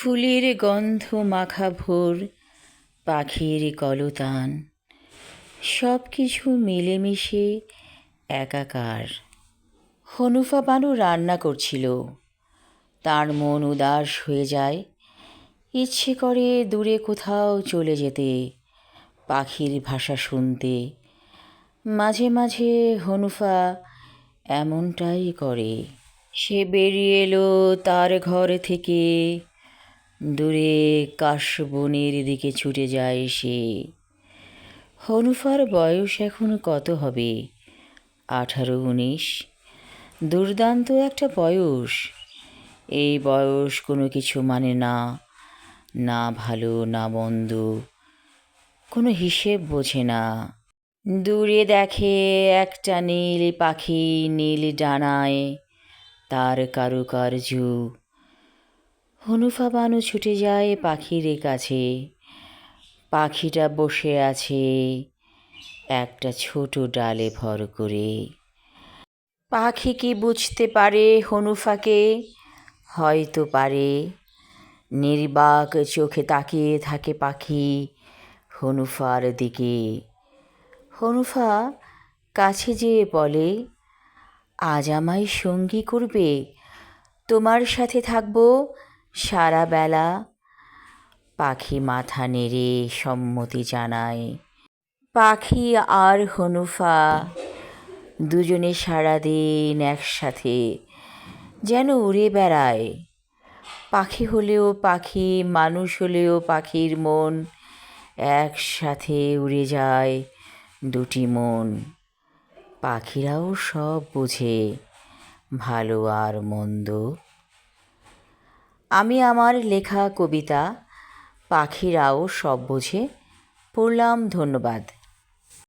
ফুলের গন্ধ মাখা ভোর, পাখির কলতান। সব কিছু মিলেমিশে একাকার। হনুফা বানু রান্না করছিল। তার মন উদাস হয়ে যায়। ইচ্ছে করে দূরে কোথাও চলে যেতে, পাখির ভাষা শুনতে। মাঝে মাঝে হনুফা এমনটাই করে। সে বেরিয়ে এলো তার ঘর থেকে। দূরে কাশবনের দিকে ছুটে যায় সে। হনুফার বয়স এখন কত হবে? আঠারো, উনিশ? দুর্দান্ত একটা বয়স। এই বয়স কোনো কিছু মানে না না ভালো, না মন্দ, কোনো হিসেব বোঝে না। দূরে দেখে একটা নীল পাখি নীল ডানায়, তার কারুকার্য হনুফা বানু ছুটে যায় পাখির কাছে। পাখিটা বসে আছে একটা ছোট ডালে ভর করে। পাখি কি বুঝতে পারে হনুফাকে? হয়তো পারে। নির্বাক চোখে তাকিয়ে থাকে পাখি হনুফার দিকে। হনুফা কাছে যেয়ে বলে, আজ আমায় সঙ্গী করবে? তোমার সাথে থাকব সারা বেলা পাখি মাথা নেড়ে সম্মতি জানায়। পাখি আর হনুফা দুজনে সারাদিন একসাথে যেন উড়ে বেড়ায়। পাখি হলেও পাখি, মানুষ হলেও পাখির মন একসাথে উড়ে যায় দুটি মন। পাখিরাও সব বোঝে ভালো আর মন্দ। আমি আমার লেখা কবিতা পাখিরাও সব বোঝে পড়লাম ধন্যবাদ।